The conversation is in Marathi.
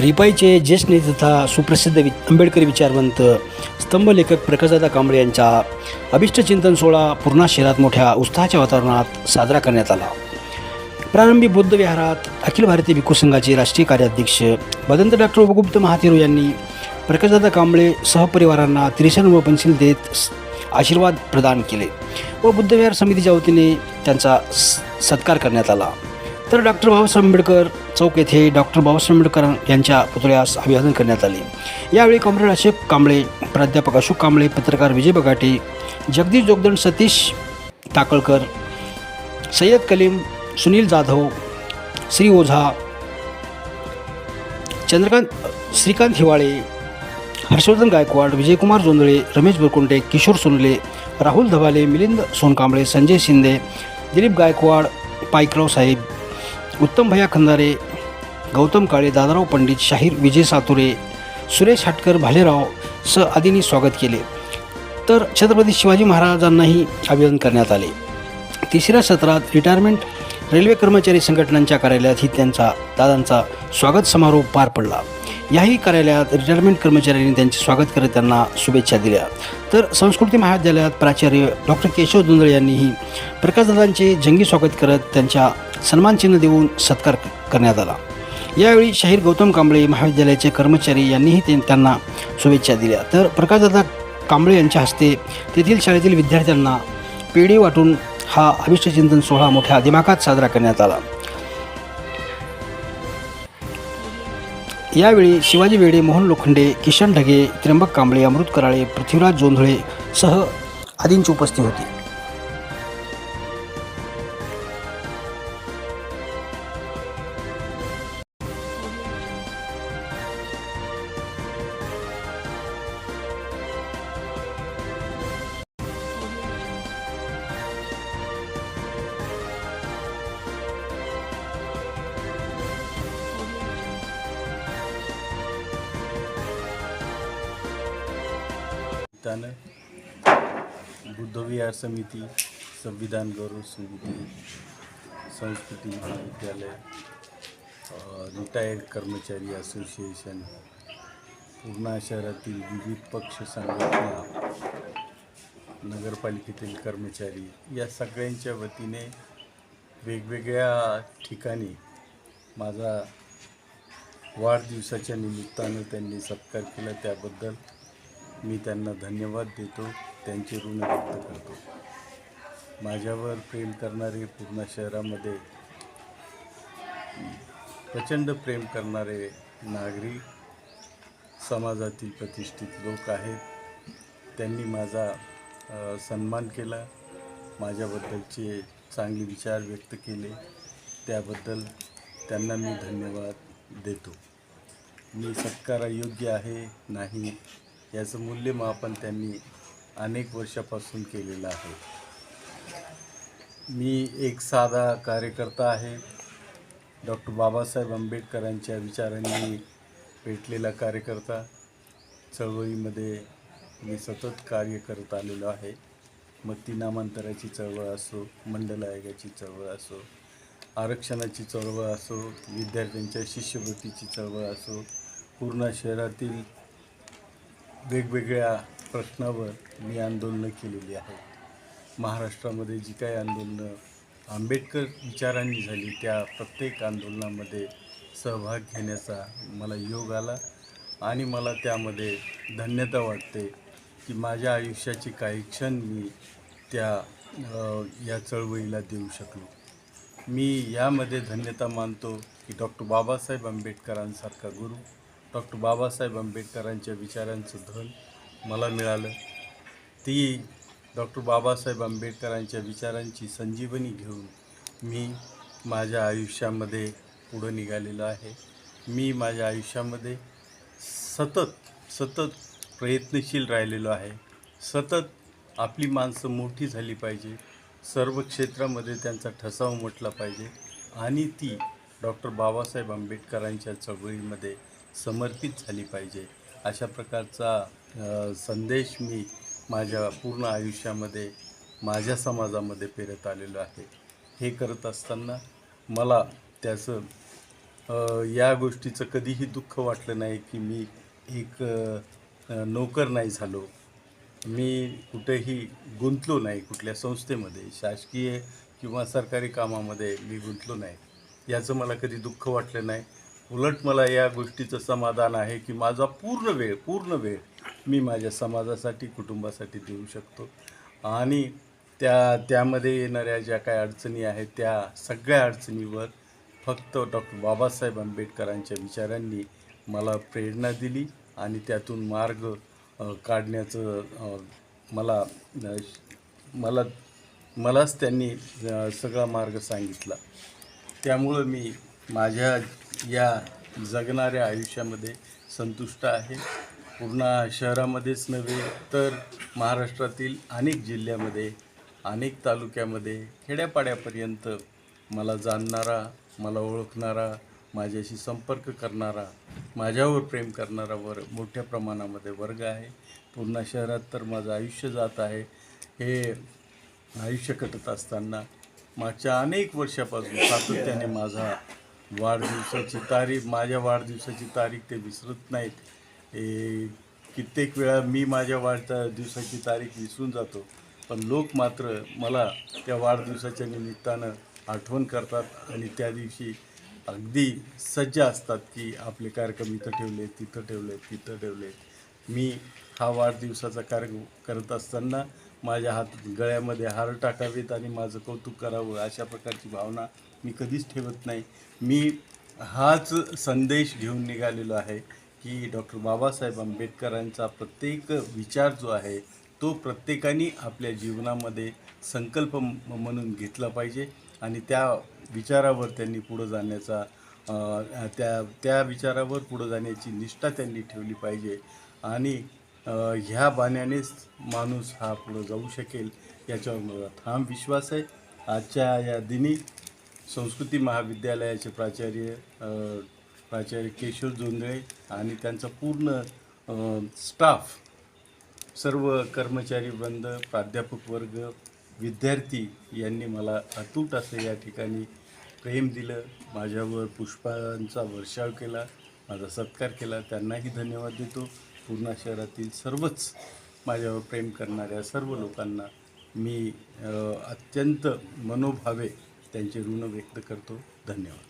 रिपाईचे ज्येष्ठ नेते तथा सुप्रसिद्ध वि आंबेडकरी विचारवंत स्तंभलेखक प्रकाशदादा कांबळे यांचा अभिष्टचिंतन सोहळा पूर्णा शहरात मोठ्या उत्साहाच्या वातावरणात साजरा करण्यात आला. प्रारंभी बौद्ध विहारात अखिल भारतीय भिक्खू संघाचे राष्ट्रीय कार्याध्यक्ष भदंत डॉक्टर उपगुप्त महाथेरो यांनी प्रकाशदादा कांबळे सहपरिवारांना त्रिशन व पेन्सिल देत आशीर्वाद प्रदान केले व बुद्धविहार समितीच्या वतीने त्यांचा स- सत्कार करण्यात आला. तर डॉक्टर बाबासाहेब आंबेडकर चौक येथे डॉक्टर बाबासाहेब आंबेडकर यांच्या पुतळ्यास अभिवादन करण्यात आले. यावेळी कॉम्रेड अशोक कांबळे प्राध्यापक अशोक कांबळे पत्रकार विजय बगाटे जगदीश जोगदंड सतीश टाकळकर सय्यद कलीम सुनील जाधव श्री ओझा चंद्रकांत श्रीकांत हिवाळे हर्षवर्धन गायकवाड विजयकुमार जोंधळे रमेश बुरकुंटे किशोर सोनले राहुल धबाले मिलिंद सोनकांबळे संजय शिंदे दिलीप गायकवाड पाईकराव साहेब उत्तम भैया खंदारे गौतम काळे दादाराव पंडित शाहीर विजय सातुरे सुरेश हाटकर भालेराव स आदींनी स्वागत केले. तर छत्रपती शिवाजी महाराजांनाही अभिवादन करण्यात आले. तिसऱ्या सत्रात रिटायरमेंट रेल्वे कर्मचारी संघटनांच्या कार्यालयातही त्यांचा दादांचा स्वागत समारोह पार पडला. याही कार्यालयात रिटायरमेंट कर्मचाऱ्यांनी त्यांचे स्वागत करत त्यांना शुभेच्छा दिल्या. तर संस्कृती महाविद्यालयात प्राचार्य डॉक्टर केशव धुंदळे यांनीही प्रकाशदादांचे जंगी स्वागत करत त्यांच्या सन्मानचिन्ह देऊन सत्कार करण्यात आला. यावेळी शाहीर गौतम कांबळे महाविद्यालयाचे कर्मचारी यांनीही ते- त्यांना शुभेच्छा दिल्या. तर प्रकाशदादा कांबळे यांच्या हस्ते तेथील शाळेतील विद्यार्थ्यांना पेढी वाटून हा अभिष्टचिंतन सोहळा मोठ्या दिमाखात साजरा करण्यात आला. यावेळी शिवाजी वेडे मोहन लोखंडे किशन ढगे त्र्यंबक कांबळे अमृत कराळे पृथ्वीराज जोंधळे सह आदींची उपस्थिती होती. त्यानं बुद्धविहार समिती संविधान गौरव समिती संस्कृती महाविद्यालय रिटायर्ड कर्मचारी असोसिएशन पूर्णा शहरातील विविध पक्ष संघटना नगरपालिकेतील कर्मचारी या सगळ्यांच्या वतीने वेगवेगळ्या ठिकाणी माझा वाढदिवसाच्या निमित्तानं त्यांनी सत्कार केला. त्याबद्दल मी त्यांना धन्यवाद देतो त्यांचे ऋण व्यक्त करतो. माझ्यावर प्रेम करणारे पूर्ण शहरामध्ये प्रचंड प्रेम करणारे नागरिक समाजातील प्रतिष्ठित लोक आहेत. त्यांनी माझा सन्मान केला माझ्याबद्दलचे चांगले विचार व्यक्त केले. त्याबद्दल त्यांना मी धन्यवाद देतो. मी सत्कारायोग्य आहे नाही याचं मूल्यमापन त्यांनी अनेक वर्षापासून केलेलं आहे. मी एक साधा कार्यकर्ता आहे. डॉक्टर बाबासाहेब आंबेडकरांच्या विचारांनी पेटलेला कार्यकर्ता. चळवळीमध्ये मी सतत कार्य करत आलेलो आहे. मग ती नामांतराची चळवळ असो मंडल आयोगाची चळवळ असो आरक्षणाची चळवळ असो विद्यार्थ्यांच्या शिष्यवृत्तीची चळवळ असो पूर्ण शहरातील वेगवेगळ्या प्रश्नावर मी आंदोलनं केलेली आहेत. महाराष्ट्रामध्ये जी काही आंदोलनं आंबेडकर विचारांनी झाली त्या प्रत्येक आंदोलनामध्ये सहभाग घेण्याचा मला योग आला आणि मला त्यामध्ये धन्यता वाटते की माझ्या आयुष्याचे काही क्षण मी त्या या चळवळीला देऊ शकलो. मी यामध्ये धन्यता मानतो की डॉक्टर बाबासाहेब आंबेडकरांसारखा गुरु डॉक्टर बाबासाहेब आंबेडकरांच्या विचारांचं धन मला मिळालं. ती डॉक्टर बाबासाहेब आंबेडकरांच्या विचारांची संजीवनी घेऊन मी माझ्या आयुष्यामध्ये पुढं निघालेलो आहे. मी माझ्या आयुष्यामध्ये सतत सतत प्रयत्नशील राहिलेलो आहे. सतत आपली माणसं मोठी झाली पाहिजे. सर्व क्षेत्रामध्ये त्यांचा ठसा उमटला पाहिजे आणि ती डॉक्टर बाबासाहेब आंबेडकरांच्या चळवळीमध्ये समर्पित झाली पाहिजे. अशा प्रकारचा संदेश मी माझ्या पूर्ण आयुष्यामध्ये माझ्या समाजामध्ये पेरत आलेलो आहे. हे करत असताना मला त्याचं या गोष्टीचं कधीही दुःख वाटलं नाही की मी एक नोकर नाही झालो. मी कुठेही गुंतलो नाही कुठल्या संस्थेमध्ये शासकीय किंवा सरकारी कामामध्ये मी गुंतलो नाही. याचं मला कधी दुःख वाटलं नाही. उलट मला या गोष्टीचं समाधान आहे की माझा पूर्ण वेळ पूर्ण वेळ मी माझ्या समाजासाठी कुटुंबासाठी देऊ शकतो. आणि त्या त्यामध्ये येणाऱ्या ज्या काही अडचणी आहेत त्या सगळ्या अडचणीवर फक्त डॉक्टर बाबासाहेब आंबेडकरांच्या विचारांनी मला प्रेरणा दिली आणि त्यातून मार्ग काढण्याचं मला मला मलाच त्यांनी सगळा मार्ग सांगितला. त्यामुळं मी माझ्या या जगणाऱ्या आयुष्यामध्ये संतुष्ट आहे. पूर्ण शहरामध्येच नव्हे तर महाराष्ट्रातील अनेक जिल्ह्यामध्ये अनेक तालुक्यामध्ये खेड्यापाड्यापर्यंत मला जाणणारा मला ओळखणारा माझ्याशी संपर्क करणारा माझ्यावर प्रेम करणारा वर मोठ्या प्रमाणामध्ये वर्ग आहे. पूर्ण शहरात तर माझं आयुष्य जात आहे. हे आयुष्य कटत असताना मागच्या अनेक वर्षापासून सातत्याने माझा वाढदिवसाची तारीख माझ्या वाढदिवसाची तारीख ते विसरत नाहीत. ए, कित्येक वेळा मी माझ्या वाढता दिवसाची तारीख विसरून जातो पण लोक मात्र मला त्या वाढदिवसाच्या निमित्तानं आठवण करतात आणि त्या दिवशी अगदी सज्ज असतात की आपले कार्यक्रम इथं ठेवले तिथं ठेवले तिथं ठेवले मी हा वाढदिवसाचा कार्यक्रम करत असताना माझ्या हात गळ्यामध्ये हार टाकावेत आणि माझं कौतुक करावं अशा प्रकारची भावना मी कधीच ठेवत नाही. मी हाच संदेश घेऊन निघालेलो आहे की डॉक्टर बाबासाहेब आंबेडकरांचा प्रत्येक विचार जो आहे तो प्रत्येकाने आपल्या जीवनामध्ये संकल्प म्हणून घेतला पाहिजे आणि त्या विचारावर त्यांनी पुढं जाण्याचा त्या त्या विचारावर पुढं जाण्याची निष्ठा त्यांनी ठेवली पाहिजे. आणि ह्या बाण्यानेच माणूस हा पुढं जाऊ शकेल याच्यावर मला ठाम विश्वास आहे. आजच्या या दिनी संस्कृती महाविद्यालयाचे प्राचार्य प्राचार्य केशव जोंधळे आणि त्यांचा पूर्ण स्टाफ सर्व कर्मचारी वृंद प्राध्यापक वर्ग विद्यार्थी यांनी मला अतूट असं या ठिकाणी प्रेम दिलं. माझ्यावर पुष्पांचा वर्षाव केला माझा सत्कार केला. त्यांनाही धन्यवाद देतो. पूर्णा शहरातील सर्वच माझ्यावर प्रेम करणाऱ्या सर्व लोकांना मी अत्यंत मनोभावे त्यांचे ऋण व्यक्त करतो. धन्यवाद.